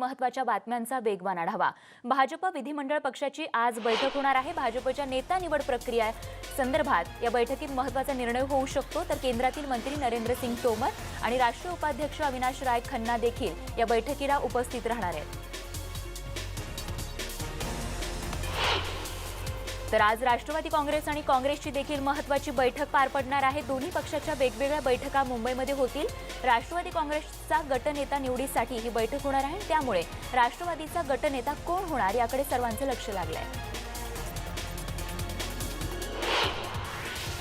महत्त्वाच्या बातम्यांचा वेगवान आढावा भाजप विधिमंडळ पक्षाची आज बैठक होणार आहे. भाजपच्या नेता निवड प्रक्रिया संदर्भात या बैठकीत महत्त्वाचा निर्णय होऊ शकतो. तर केंद्रातील मंत्री नरेंद्र सिंग तोमर आणि राष्ट्रीय उपाध्यक्ष अविनाश राय खन्ना देखील या बैठकीला उपस्थित राहणार आहेत. तर आज राष्ट्रवादी काँग्रेस आणि काँग्रेसची देखील महत्वाची बैठक पार पडणार आहे. दोन्ही पक्षाच्या वेगवेगळ्या बैठका मुंबईमध्ये होतील. राष्ट्रवादी काँग्रेसचा गटनेता निवडीसाठी ही बैठक होणार आहे. त्यामुळे राष्ट्रवादीचा गटनेता कोण होणार याकडे सर्वांचं लक्ष लागलं आहे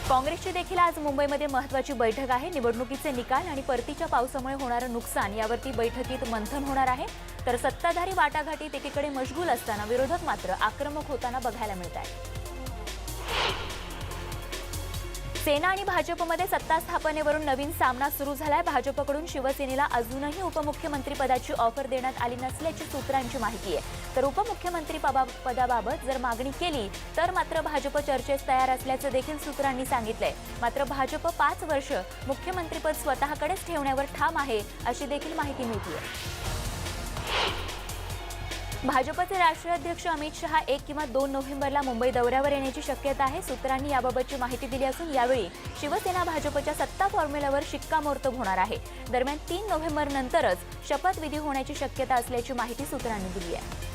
काँग्रेसची देखील आज मुंबईमध्ये महत्वाची बैठक आहे. निवडणुकीचे निकाल आणि परतीच्या पावसामुळे होणारं नुकसान यावरती बैठकीत मंथन होणार आहे. तर सत्ताधारी वाटाघाटीत एकीकडे मशगूल असताना विरोधक मात्र आक्रमक होताना बघायला मिळत आहे सेना आणि भाजपमध्ये सत्ता स्थापनेवरून नवीन सामना सुरू झालाय. भाजपकडून शिवसेनेला अजूनही उपमुख्यमंत्रीपदाची ऑफर देण्यात आली नसल्याची सूत्रांची माहिती आहे. तर उपमुख्यमंत्री पदाबाबत जर मागणी केली तर मात्र भाजप चर्चेस तयार असल्याचं देखील सूत्रांनी सांगितलंय. मात्र भाजप पाच वर्ष मुख्यमंत्रीपद स्वतःकडेच ठेवण्यावर ठाम आहे अशी देखील माहिती मिळतीये. भाजपचे राष्ट्रीय अध्यक्ष अमित शहा एक किंवा दोन नोव्हेंबरला मुंबई दौऱ्यावर येण्याची शक्यता आहे. सूत्रांनी याबाबतची माहिती दिली असून यावेळी शिवसेना भाजपच्या सत्ता फॉर्म्युल्यावर शिक्कामोर्तब होणार आहे. दरम्यान तीन नोव्हेंबर नंतरच शपथविधी होण्याची शक्यता असल्याची माहिती सूत्रांनी दिली आहे.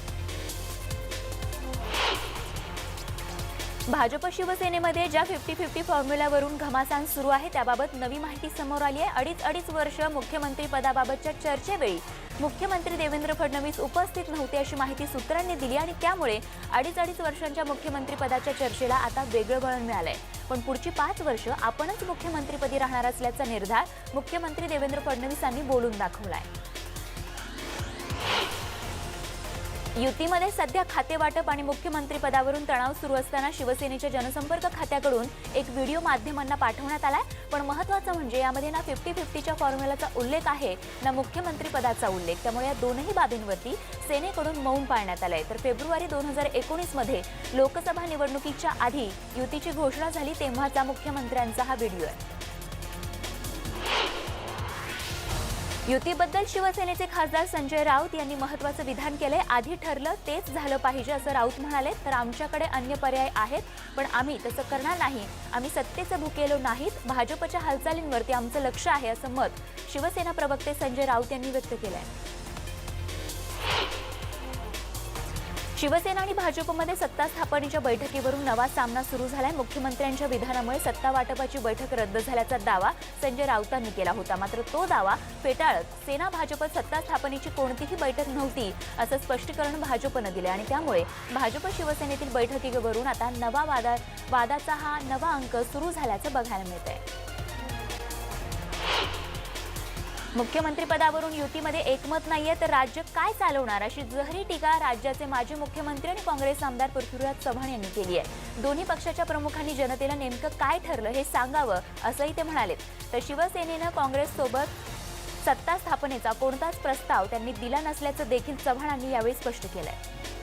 भाजप शिवसेनेमध्ये ज्या फिफ्टी फिफ्टी फॉर्म्युल्यावरून घमासान सुरू आहे त्याबाबत नवी माहिती समोर आली आहे. अडीच अडीच वर्ष मुख्यमंत्रीपदाबाबतच्या चर्चेवेळी मुख्यमंत्री देवेंद्र फडणवीस उपस्थित नव्हते अशी माहिती सूत्रांनी दिली आणि त्यामुळे अडीच अडीच वर्षांच्या मुख्यमंत्रीपदाच्या चर्चेला आता वेगळं वळण मिळालंय. पण पुढची पाच वर्ष आपणच मुख्यमंत्रीपदी राहणार असल्याचा निर्धार मुख्यमंत्री देवेंद्र फडणवीसांनी बोलून दाखवला आहे युतीमध्ये सध्या खातेवाटप आणि मुख्यमंत्री पदावरून तणाव सुरू असताना शिवसेनेच्या जनसंपर्क खात्याकडून एक व्हिडिओ माध्यमांना पाठवण्यात आलाय. पण महत्वाचं म्हणजे यामध्ये ना फिफ्टी फिफ्टीच्या फॉर्म्युलाचा उल्लेख आहे ना मुख्यमंत्री पदाचा उल्लेख. त्यामुळे या दोनही बाबींवरती सेनेकडून मौन पाळण्यात आलंय. तर फेब्रुवारी दोन हजार एकोणीसमध्ये लोकसभा निवडणुकीच्या आधी युतीची घोषणा झाली तेव्हाचा मुख्यमंत्र्यांचा हा व्हिडिओ आहे. युतीबद्दल शिवसेनेचे खासदार संजय राऊत यांनी महत्वाचं विधान केलंय. आधी ठरलं तेच झालं पाहिजे असं राऊत म्हणाले तर आमच्याकडे अन्य पर्याय आहेत पण आम्ही तसं करणार नाही. आम्ही सत्तेचं भुकेलो नाहीत. भाजपच्या हालचालींवरती आमचं लक्ष आहे असं मत शिवसेना प्रवक्ते संजय राऊत यांनी व्यक्त केलंय. शिवसेना आणि भाजपमध्ये सत्ता स्थापनेच्या बैठकीवरून नवा सामना सुरू झालाय. मुख्यमंत्र्यांच्या विधानामुळे सत्ता वाटपाची बैठक रद्द झाल्याचा दावा संजय राऊतांनी केला होता. मात्र तो दावा फेटाळत सेना भाजपत सत्ता स्थापनेची कोणतीही बैठक नव्हती असं स्पष्टीकरण भाजपनं दिलं आणि त्यामुळे भाजप शिवसेनेतील बैठकीवरून आता नवा वादा वादाचा हा नवा अंक सुरू झाल्याचं बघायला मिळत आहे मुख्यमंत्रीपदावरून युतीमध्ये एकमत नाहीये तर राज्य काय चालवणार? अशी जहरी टीका राज्याचे माजी मुख्यमंत्री आणि काँग्रेस आमदार पृथ्वीराज चव्हाण यांनी केली आहे दोन्ही पक्षाच्या प्रमुखांनी जनतेला नेमकं काय ठरलं हे सांगावं असंही ते म्हणाले. तर शिवसेनेनं काँग्रेससोबत सत्ता स्थापनेचा कोणताच प्रस्ताव त्यांनी दिला नसल्याचं देखील चव्हाणांनी यावेळी स्पष्ट केलं आहे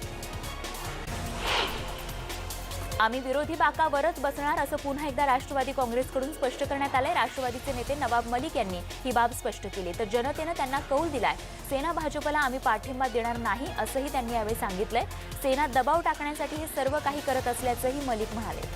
आम्ही विरोधी बाकावरच बसणार असं पुन्हा एकदा राष्ट्रवादी काँग्रेसकडून स्पष्ट करण्यात आलंय. राष्ट्रवादीचे नेते नवाब मलिक यांनी ही बाब स्पष्ट केली. तर जनतेनं त्यांना कौल दिलाय. सेना भाजपला आम्ही पाठिंबा देणार नाही असंही त्यांनी यावेळी सांगितलंय. सेना दबाव टाकण्यासाठी हे सर्व काही करत असल्याचंही मलिक म्हणाले.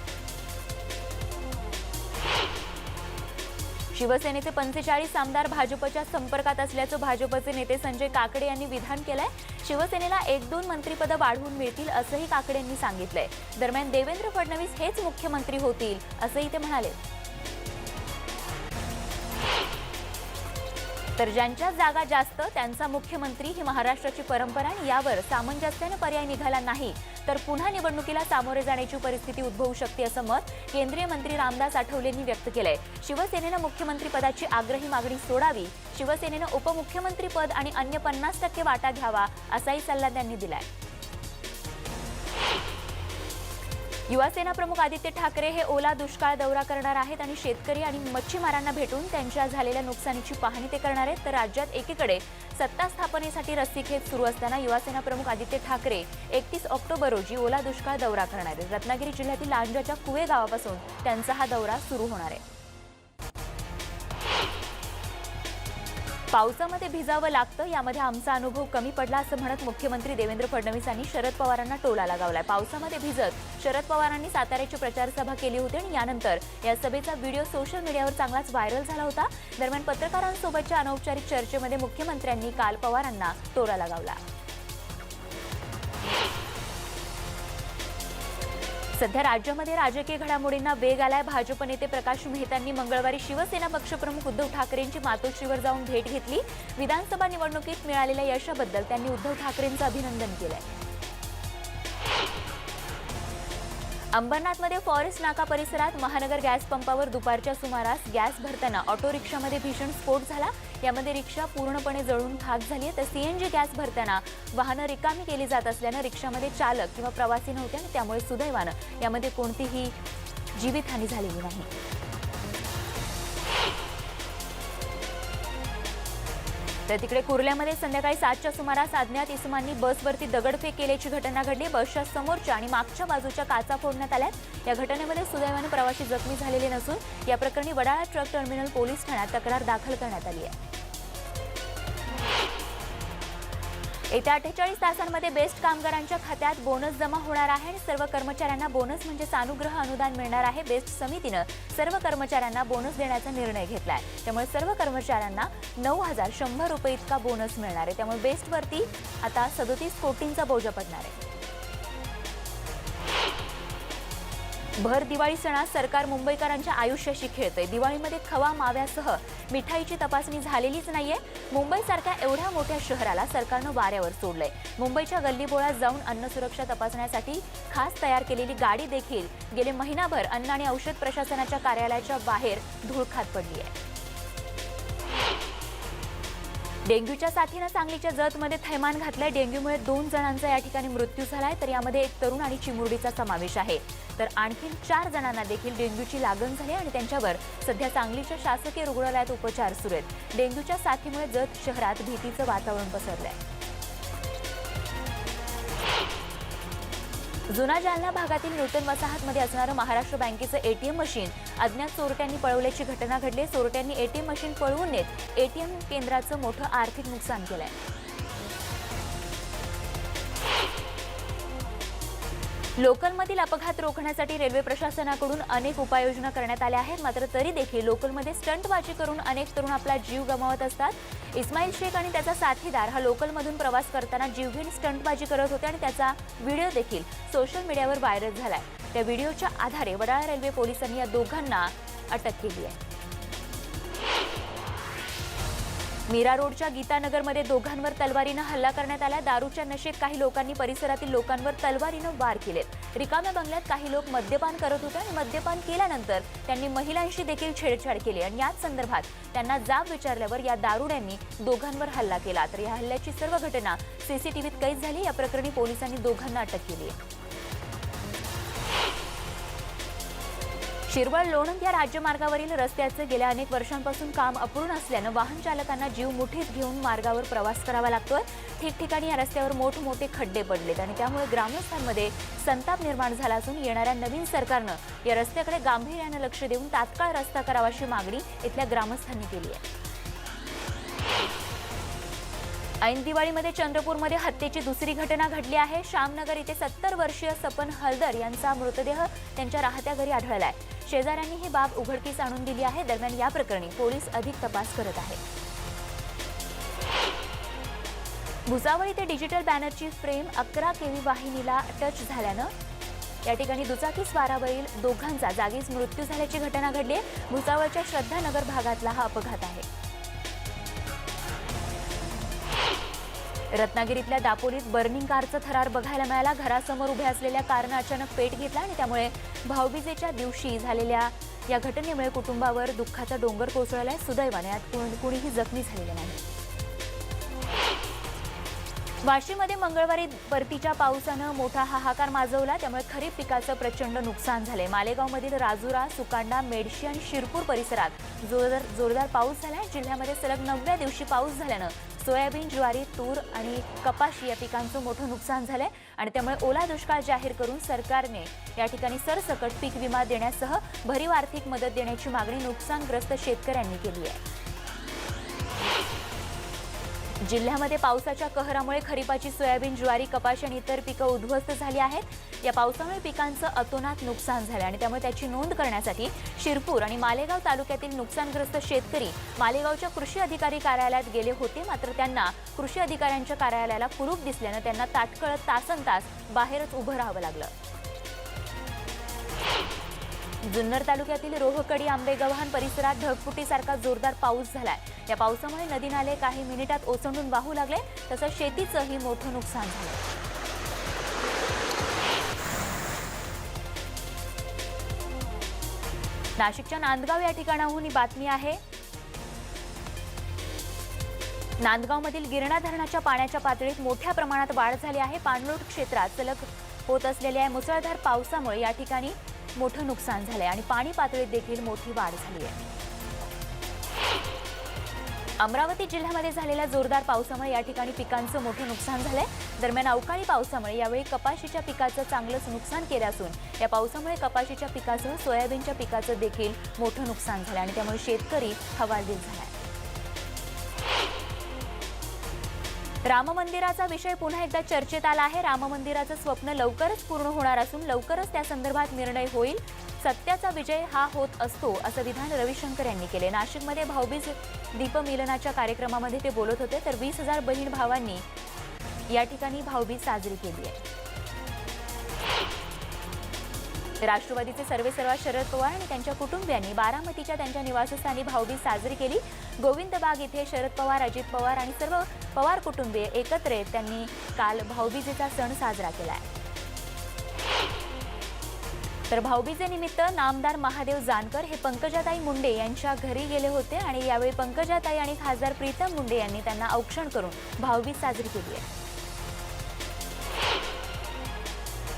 शिवसेनेचे पंचेचाळीस आमदार भाजपच्या संपर्कात असल्याचं भाजपचे नेते संजय काकडे यांनी विधान केलंय. शिवसेनेला एक दोन मंत्रीपदं वाढवून मिळतील असंही काकडेंनी सांगितलंय. दरम्यान देवेंद्र फडणवीस हेच मुख्यमंत्री होतील असंही ते म्हणाले. तर ज्यांच्या जागा जास्त त्यांचा मुख्यमंत्री ही महाराष्ट्राची परंपरा आणि यावर सामंजस्यानं पर्याय निघाला नाही तर पुन्हा निवडणुकीला सामोरे जाण्याची परिस्थिती उद्भवू शकते असं मत केंद्रीय मंत्री रामदास आठवलेंनी व्यक्त केलंय. शिवसेनेनं मुख्यमंत्री पदाची आग्रही मागणी सोडावी शिवसेनेनं उपमुख्यमंत्री पद आणि अन्य पन्नास टक्के वाटा घ्यावा असाही सल्ला त्यांनी दिलाय. युवासेना प्रमुख आदित्य ठाकरे हे ओला दुष्काळ दौरा करणार आहेत आणि शेतकरी आणि मच्छीमारांना भेटून त्यांच्या झालेल्या नुकसानीची पाहणी ते करणार आहेत. तर राज्यात एकीकडे सत्ता स्थापनेसाठी रस्सीखेच सुरू असताना युवासेना प्रमुख आदित्य ठाकरे एकतीस ऑक्टोबर रोजी ओला दुष्काळ दौरा करणार आहेत. रत्नागिरी जिल्ह्यातील लांजाच्या कुवे गावापासून त्यांचा हा दौरा सुरू होणार आहे. पावसामध्ये भिजावं लागतं यामध्ये आमचा अनुभव कमी पडला असं म्हणत मुख्यमंत्री देवेंद्र फडणवीसांनी शरद पवारांना टोला लगावलाय. पावसामध्ये भिजत शरद पवारांनी साताऱ्याची प्रचारसभा केली होती आणि यानंतर या सभेचा व्हिडिओ सोशल मीडियावर चांगलाच व्हायरल झाला होता. दरम्यान पत्रकारांसोबतच्या अनौपचारिक चर्चेमध्ये मुख्यमंत्र्यांनी काल पवारांना टोला लगावला. सध्या राज्यामध्ये राजकीय घडामोडींना वेग आलाय. भाजप नेते प्रकाश मेहतांनी मंगळवारी शिवसेना पक्षप्रमुख उद्धव ठाकरेंची मातोश्रीवर जाऊन भेट घेतली. विधानसभा निवडणुकीत मिळालेल्या यशाबद्दल त्यांनी उद्धव ठाकरेंचं अभिनंदन केलंय. अंबरनाथमध्ये फॉरेस्ट नाका परिसरात महानगर गॅस पंपावर दुपारच्या सुमारास गॅस भरताना ऑटो रिक्षामध्ये भीषण स्फोट झाला. यामध्ये रिक्षा पूर्णपणे जळून खाक झाली आहे. तर सीएनजी गॅस भरताना वाहनं रिकामी केली जात असल्यानं रिक्षामध्ये चालक किंवा प्रवासी नव्हते आणि त्यामुळे सुदैवानं यामध्ये कोणतीही जीवितहानी झालेली नाही. तर तिकडे कुर्ल्यामध्ये संध्याकाळी सातच्या सुमारास अज्ञात इसमांनी बसवरती दगडफेक केल्याची घटना घडली. बसच्या समोरच्या आणि मागच्या बाजूच्या काचा फोडण्यात आल्यात या घटनेमध्ये सुदैवाने प्रवासी जखमी झालेले नसून या प्रकरणी वडाळा ट्रक टर्मिनल पोलीस ठाण्यात तक्रार दाखल करण्यात आली आहे. येत्या अठ्ठेचाळीस तासांमध्ये बेस्ट कामगारांच्या खात्यात बोनस जमा होणार आहे आणि सर्व कर्मचाऱ्यांना बोनस म्हणजे सानुग्रह अनुदान मिळणार आहे बेस्ट समितीनं सर्व कर्मचाऱ्यांना बोनस देण्याचा निर्णय घेतला आहे त्यामुळे सर्व कर्मचाऱ्यांना नऊ हजार शंभर रुपये इतका बोनस मिळणार आहे. त्यामुळे बेस्टवरती आता सदोतीस कोटींचा बोजा पडणार आहे. भर दिवाळी सणात सरकार मुंबईकरांच्या आयुष्याशी खेळतंय. दिवाळीमध्ये खवा माव्यासह मिठाईची तपासणी झालेलीच नाहीये. मुंबईसारख्या एवढ्या मोठ्या शहराला सरकारनं वाऱ्यावर सोडलंय. मुंबईच्या गल्लीबोळात जाऊन अन्न सुरक्षा तपासण्यासाठी खास तयार केलेली गाडी देखील गेले महिनाभर अन्न आणि औषध प्रशासनाच्या कार्यालयाच्या बाहेर धूळ खात पडली आहे डेंग्यूच्या साथीनं सांगलीच्या जतमध्ये थैमान घातलंय. डेंग्यूमुळे दोन जणांचा या ठिकाणी मृत्यू झालाय. तर यामध्ये एक तरुण आणि चिमुरडीचा समावेश आहे. तर आणखी चार जणांना देखील डेंग्यूची लागण झाली आणि त्यांच्यावर सध्या सांगलीच्या शासकीय रुग्णालयात उपचार सुरू आहेत. डेंग्यूच्या साथीमुळे जत शहरात भीतीचं वातावरण पसरलंय. जुना जालना भागातील नूतन वसाहतमध्ये असणारं महाराष्ट्र बँकेचं एटीएम मशीन अज्ञात चोरट्यांनी पळवल्याची घटना घडली. चोरट्यांनी एटीएम मशीन पळवून नेत एटीएम केंद्राचं मोठं आर्थिक नुकसान केलंय. लोकलमधील अपघात रोखण्यासाठी रेल्वे प्रशासनाकडून अनेक उपाययोजना करण्यात आल्या आहेत. मात्र तरी देखील लोकलमध्ये स्टंटबाजी करून अनेक तरुण आपला जीव गमावत असतात. इस्माईल शेख आणि त्याचा साथीदार हा लोकलमधून प्रवास करताना जीवघेण स्टंटबाजी करत होते आणि त्याचा व्हिडिओ देखील सोशल मीडियावर व्हायरल झालाय. त्या व्हिडिओच्या आधारे वडाळा रेल्वे पोलिसांनी या दोघांना अटक केली आहे. मीरा रोडच्या गीतानगरमध्ये दोघांवर तलवारीनं हल्ला करण्यात आला. दारूच्या नशेत काही लोकांनी परिसरातील लोकांवर तलवारीनं वार केलेत. रिकाम्या बंगल्यात काही लोक मद्यपान करत होते आणि मद्यपान केल्यानंतर त्यांनी महिलांशी देखील छेडछाड केली आणि याच संदर्भात त्यांना जाब विचारल्यावर या दारुड्यांनी दोघांवर हल्ला केला. तर या हल्ल्याची सर्व घटना सीसीटीव्हीत कैद झाली. या प्रकरणी पोलिसांनी दोघांना अटक केली आहे. शिरवळ लोणंद या राज्यमार्गावरील रस्त्याचे गेल्या अनेक वर्षांपासून काम अपूर्ण असल्यानं वाहन चालकांना जीव मुठीत घेऊन मार्गावर प्रवास करावा लागतोय. ठिकठिकाणी या रस्त्यावर मोठमोठे खड्डे पडलेत आणि त्यामुळे ग्रामस्थांमध्ये संताप निर्माण झाला असून येणाऱ्या नवीन सरकारनं या रस्त्याकडे गांभीर्यानं लक्ष देऊन तात्काळ रस्ता करावा अशी मागणी इथल्या ग्रामस्थांनी केली आहे. ऐन दिवाळीमध्ये चंद्रपूरमध्ये हत्येची दुसरी घटना घडली आहे. श्यामनगर इथे सत्तर वर्षीय सपन हलदर यांचा मृतदेह त्यांच्या राहत्या घरी आढळला आहे शेजाऱ्यांनी ही बाब उघडकीस आणून दिली आहे. दरम्यान या प्रकरणी पोलीस अधिक तपास करत आहेत. भुसावळ इथे डिजिटल बॅनरची फ्रेम अकरा केवी वाहिनीला टच झाल्यानं या ठिकाणी दुचाकी स्वारावरील दोघांचा जागीच मृत्यू झाल्याची घटना घडली आहे. भुसावळच्या श्रद्धानगर भागातला हा अपघात आहे. रत्नागिरीतल्या दापोलीत बर्निंग कारचा थरार बघायला मिळाला. घरासमोर उभ्या असलेल्या कारनं अचानक पेट घेतला आणि त्यामुळे भाऊबीजेच्या दिवशी झालेल्या या घटनेमुळे कुटुंबावर दुःखाचा डोंगर कोसळलाय. सुदैवाने यात कुणीही जखमी झालेलं नाही. वाशीमध्ये मंगळवारी परतीच्या पावसानं मोठा हाहाकार माजवला. त्यामुळे खरीप पिकाचं प्रचंड नुकसान झाले मालेगावमधील राजुरा सुकांडा मेडशी आणि शिरपूर परिसरात जोरदार जोरदार पाऊस झालाय. जिल्ह्यामध्ये सलग नवव्या दिवशी पाऊस झाल्यानं सोयाबीन ज्वारी तूर आणि कपाशी या पिकांचं मोठं नुकसान झालंय. आणि त्यामुळे ओला दुष्काळ जाहीर करून सरकारने या ठिकाणी सरसकट पीक विमा देण्यासह भरीव आर्थिक मदत देण्याची मागणी नुकसानग्रस्त शेतकऱ्यांनी केली आहे. जिल्ह्यामध्ये पावसाच्या कहरामुळे खरीपाची सोयाबीन ज्वारी कपाशी आणि इतर पिकं उद्ध्वस्त झाली आहेत. या पावसामुळे पिकांचं अतोनात नुकसान झालं आणि त्यामुळे त्याची नोंद करण्यासाठी शिरपूर आणि मालेगाव तालुक्यातील नुकसानग्रस्त शेतकरी मालेगावच्या कृषी अधिकारी कार्यालयात गेले होते. मात्र त्यांना कृषी अधिकाऱ्यांच्या कार्यालयाला कुलूप दिसल्यानं त्यांना ताटकळत तासन तास बाहेरच उभं राहावं लागलं. जुन्नर तालुक्यातील रोहकडी आंबेगव्हाण परिसरात ढगफुटीसारखा जोरदार पाऊस झालाय. या पावसामुळे नदी नाले काही मिनिटात ओसंडून वाहू लागले तसंच शेतीचंही मोठं नुकसान झालं नाशिकच्या नांदगाव या ठिकाणाहून ही बातमी आहे. नांदगावमधील गिरणा धरणाच्या पाण्याच्या पातळीत मोठ्या प्रमाणात वाढ झाली आहे. पाणलोट क्षेत्रात सलग होत असलेल्या मुसळधार पावसामुळे या ठिकाणी मोठं नुकसान झालंय आणि पाणी पातळीत देखील मोठी वाढ झाली आहे. अमरावती जिल्ह्यामध्ये झालेल्या जोरदार पावसामुळे या ठिकाणी पिकांचं मोठं नुकसान झालंय. दरम्यान अवकाळी पावसामुळे यावेळी कपाशीच्या पिकाचं चांगलंच नुकसान केलं असून या पावसामुळे कपाशीच्या पिकासह सोयाबीनच्या पिकाचं देखील मोठं नुकसान झालं आणि त्यामुळे शेतकरी हवालदिल आहे राम मंदिराचा विषय पुन्हा एकदा चर्चेत आला आहे. राम मंदिराचं स्वप्न लवकरच पूर्ण होणार असून लवकरच त्या संदर्भात निर्णय होईल. सत्याचा विजय हा होत असतो असं विधान रविशंकर यांनी केले. नाशिकमध्ये भाऊबीज दीपमिलनाच्या कार्यक्रमामध्ये ते बोलत होते तर वीस हजार बहीण भावांनी या ठिकाणी भाऊबीज साजरी केली आहे. राष्ट्रवादीचे सर्वेसर्वा शरद पवार आणि त्यांच्या कुटुंबियांनी बारामतीच्या त्यांच्या निवासस्थानी भाऊबीज साजरी केली. गोविंदबाग इथे शरद पवार अजित पवार आणि सर्व पवार कुटुंबीय एकत्र येत त्यांनी काल भाऊबीजेचा सण साजरा केला आहे तर भाऊबीजेनिमित्त नामदार महादेव जानकर हे पंकजाताई मुंडे यांच्या घरी गेले होते आणि यावेळी पंकजाताई आणि खासदार प्रीतम मुंडे यांनी त्यांना औक्षण करून भाऊबीज साजरी केली आहे.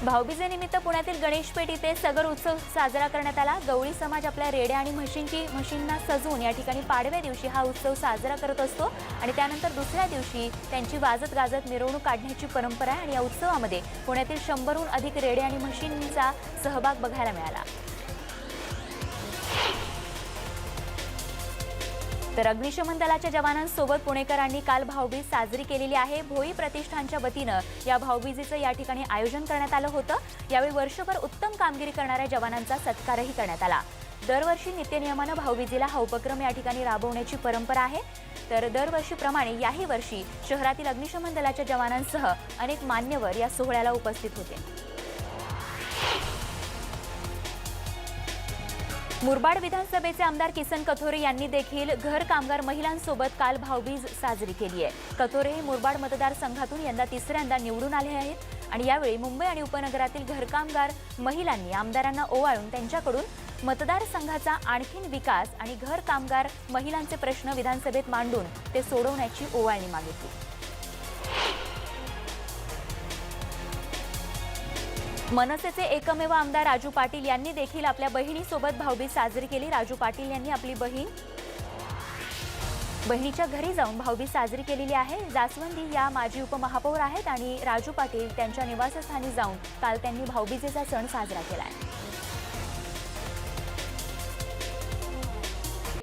भाऊबीजेनिमित्त पुण्यातील गणेशपेठ इथे सगर उत्सव साजरा करण्यात आला. गवळी समाज आपल्या रेड्या आणि म्हशींची म्हशींना सजवून या ठिकाणी पाडव्या दिवशी हा उत्सव साजरा करत असतो. आणि त्यानंतर दुसऱ्या दिवशी त्यांची वाजत गाजत मिरवणूक काढण्याची परंपरा आहे. आणि या उत्सवामध्ये पुण्यातील शंभरहून अधिक रेड्या आणि म्हशींचा सहभाग बघायला मिळाला. तर अग्निशमन दलाच्या जवानांसोबत पुणेकरांनी काल भाऊबीज साजरी केलेली आहे. भोई प्रतिष्ठानच्या वतीनं या भाऊबीजेचं या ठिकाणी आयोजन करण्यात आलं होतं. यावेळी वर्षभर उत्तम कामगिरी करणाऱ्या जवानांचा सत्कारही करण्यात आला. दरवर्षी नित्यनियमानं भाऊबीजेला हा उपक्रम या ठिकाणी राबवण्याची परंपरा आहे. तर दरवर्षीप्रमाणे याही वर्षी शहरातील अग्निशमन दलाच्या जवानांसह अनेक मान्यवर या सोहळ्याला उपस्थित होते. मुरबाड विधानसभेचे आमदार किसन कथोरे यांनी देखील घर कामगार महिलांसोबत काल भाऊबीज साजरी केली आहे. कथोरे हे मुरबाड मतदारसंघातून यंदा तिसऱ्यांदा निवडून आले आहेत आणि यावेळी मुंबई आणि उपनगरातील घरकामगार महिलांनी आमदारांना ओवाळून त्यांच्याकडून मतदारसंघाचा आणखीन विकास आणि घर कामगार महिलांचे प्रश्न विधानसभेत मांडून ते सोडवण्याची ओवाळणी मागितली. मनसेचे एकमेव आमदार राजू पाटील यांनी देखील आपल्या बहिणीसोबत भाऊबीज साजरी केली. राजू पाटील यांनी आपली बहीण बहिणीच्या घरी जाऊन भाऊबीज साजरी केलेली आहे. जास्वंदी या माजी उपमहापौर आहेत आणि राजू पाटील त्यांच्या निवासस्थानी जाऊन काल त्यांनी भाऊबीजेचा सण साजरा केला आहे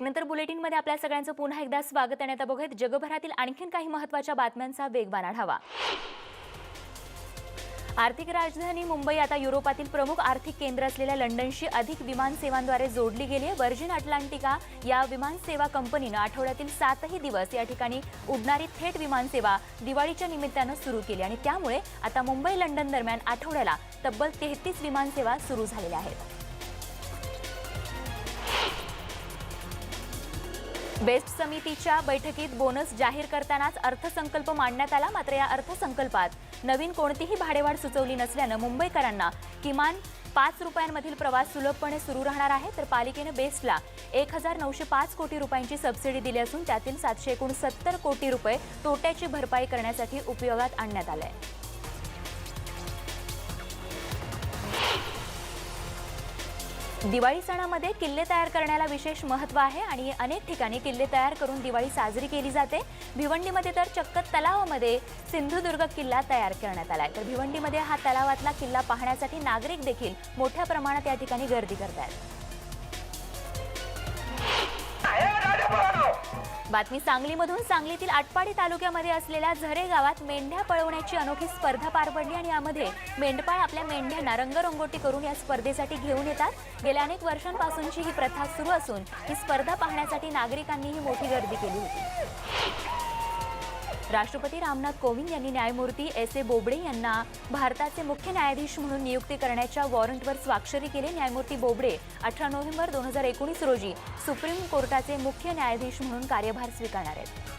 नंतर बुलेटिनमध्ये आपल्या सगळ्यांचं पुन्हा एकदा स्वागत आणि आता बघूयात. जगभरातील आणखीन काही महत्त्वाच्या बातम्यांचा वेगवान आढावा. आर्थिक राजधानी मुंबई आता युरोपातील प्रमुख आर्थिक केंद्र असलेल्या लंडनशी अधिक विमान सेवांद्वारे जोडली गेली आहे. व्हर्जिन अटलांटिका या विमानसेवा कंपनीनं आठवड्यातील सातही दिवस या ठिकाणी उडणारी थेट विमानसेवा दिवाळीच्या निमित्तानं सुरू केली आणि त्यामुळे आता मुंबई लंडन दरम्यान आठवड्याला तब्बल तेहतीस विमानसेवा सुरू झालेल्या आहेत. बेस्ट समितीच्या बैठकीत बोनस जाहीर करतानाच अर्थसंकल्प मांडण्यात आला मात्र या अर्थसंकल्पात नवीन कोणतीही भाडेवाढ सुचवली नसल्यानं मुंबईकरांना किमान पाच रुपयांमधील प्रवास सुलभपणे सुरू राहणार आहे. तर पालिकेनं बेस्टला एक हजार नऊशे पाच कोटी रुपयांची सबसिडी दिली असून त्यातील सातशे एकोणसत्तर कोटी रुपये तोट्याची भरपाई करण्यासाठी उपयोगात आणण्यात आले आहे दिवाळी सणामध्ये किल्ले तयार करण्याला विशेष महत्त्व आहे आणि अनेक ठिकाणी किल्ले तयार करून दिवाळी साजरी केली जाते. भिवंडीमध्ये तर चक्क तलावामध्ये सिंधुदुर्ग किल्ला तयार करण्यात आला आहे तर भिवंडीमध्ये हा तलावातला किल्ला पाहण्यासाठी नागरिक देखील मोठ्या प्रमाणात या ठिकाणी गर्दी करत आहेत बातमी सांगलीमधून सांगलीतील आटपाडी तालुक्यामध्ये असलेल्या झरे गावात मेंढ्या पळवण्याची अनोखी स्पर्धा पार पडली आणि यामध्ये मेंढपाळ आपल्या मेंढ्यांना रंगरंगोटी करून या स्पर्धेसाठी घेऊन येतात. गेल्या अनेक वर्षांपासूनची ही प्रथा सुरू असून ही स्पर्धा पाहण्यासाठी नागरिकांनीही मोठी गर्दी केली होती. राष्ट्रपती रामनाथ कोविंद यांनी न्यायमूर्ती एस ए बोबडे यांना भारताचे मुख्य न्यायाधीश म्हणून नियुक्ती करण्याच्या वॉरंटवर स्वाक्षरी केली. न्यायमूर्ती बोबडे अठरा नोव्हेंबर दोन हजार एकोणीस रोजी सुप्रीम कोर्टाचे मुख्य न्यायाधीश म्हणून कार्यभार स्वीकारणार आहेत.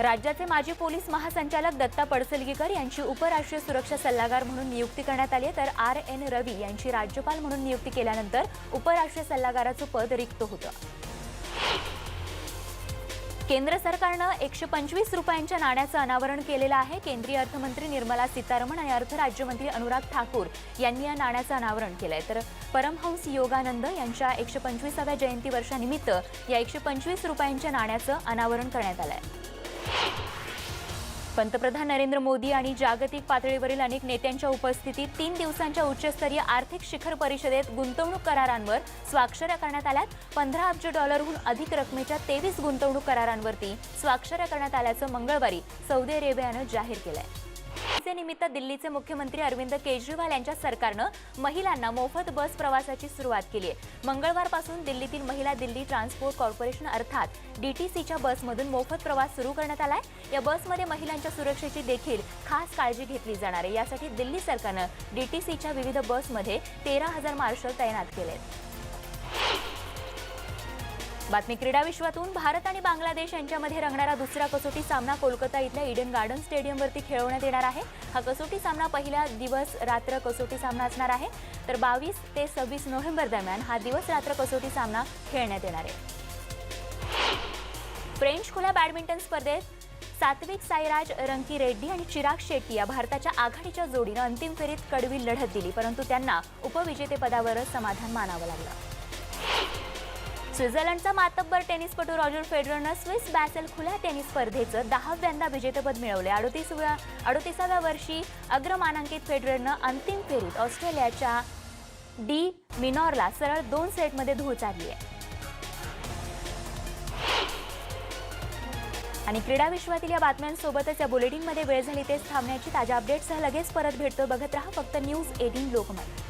राज्याचे माजी पोलीस महासंचालक दत्ता पडसलगीकर यांची उपराष्ट्रीय सुरक्षा सल्लागार म्हणून नियुक्ती करण्यात आली तर आर एन रवी यांची राज्यपाल म्हणून नियुक्ती केल्यानंतर उपराष्ट्रीय सल्लागाराचं पद रिक्त होतं. केंद्र सरकारनं एकशे पंचवीस रुपयांच्या नाण्याचं अनावरण केलेलं आहे. केंद्रीय अर्थमंत्री निर्मला सीतारमण आणि अर्थ राज्यमंत्री अनुराग ठाकूर यांनी या नाण्याचं अनावरण केलंय. तर परमहंस योगानंद यांच्या एकशे पंचवीसाव्या जयंती वर्षानिमित्त या एकशे पंचवीस रुपयांच्या नाण्याचं अनावरण करण्यात आलंय. पंतप्रधान नरेंद्र मोदी आणि जागतिक पातळीवरील अनेक नेत्यांच्या उपस्थितीत तीन दिवसांच्या उच्चस्तरीय आर्थिक शिखर परिषदेत गुंतवणूक करारांवर स्वाक्षऱ्या करण्यात आल्यात. पंधरा अब्ज डॉलरहून अधिक रकमेच्या तेवीस गुंतवणूक करारांवरती स्वाक्षऱ्या करण्यात आल्याचं मंगळवारी सौदी अरेबियानं जाहीर केलं आहे निमित्त दिल्लीचे मुख्यमंत्री अरविंद केजरीवाल यांच्या सरकारनं महिलांना मोफत बस प्रवासाची सुरुवात केली आहे. मंगळवारपासून दिल्लीतील महिला दिल्ली ट्रान्सपोर्ट कॉर्पोरेशन अर्थात डीटीसीच्या बसमधून मोफत प्रवास सुरू करण्यात आलाय. या बसमध्ये महिलांच्या सुरक्षेची देखील खास काळजी घेतली जाणार आहे. यासाठी दिल्ली सरकारनं डीटीसीच्या विविध बसमध्ये तेरा हजार मार्शल तैनात केले आहेत बातमी क्रीडा विश्वातून भारत आणि बांगलादेश यांच्यामध्ये रंगणारा दुसरा कसोटी सामना कोलकाता इथल्या इडन गार्डन स्टेडियमवरती खेळवण्यात येणार आहे. हा कसोटी सामना पहिला दिवस रात्र कसोटी सामना असणार आहे. तर बावीस ते सव्वीस नोव्हेंबर दरम्यान हा दिवस रात्र कसोटी सामना खेळण्यात येणार आहे. फ्रेंच खुल्या बॅडमिंटन स्पर्धेत सात्विक साईराज रंकी रेड्डी आणि चिराग शेट्टी या भारताच्या आघाडीच्या जोडीनं अंतिम फेरीत कडवी लढत दिली परंतु त्यांना उपविजेतेपदावरच समाधान मानावं लागलं. स्वित्झर्लंडचा मातब्बर टेनिसपटू रॉजर फेडररनं स्विस बॅसेल खुल्या टेनिस स्पर्धेचं दहाव्यांदा विजेतेपद मिळवले अडोतीसव्या अडोतीसाव्या वर्षी अग्रमानांकित फेडररनं अंतिम फेरीत ऑस्ट्रेलियाच्या डी मिनॉरला सरळ दोन सेटमध्ये धूळ चालली आहे आणि क्रीडा विश्वातील या बातम्यांसोबतच या बुलेटिनमध्ये वेळ झाली तेच थांबण्याची ताज्या अपडेट्ससह लगेच परत भेटतो. बघत राहा फक्त न्यूज एटीन लोकमत.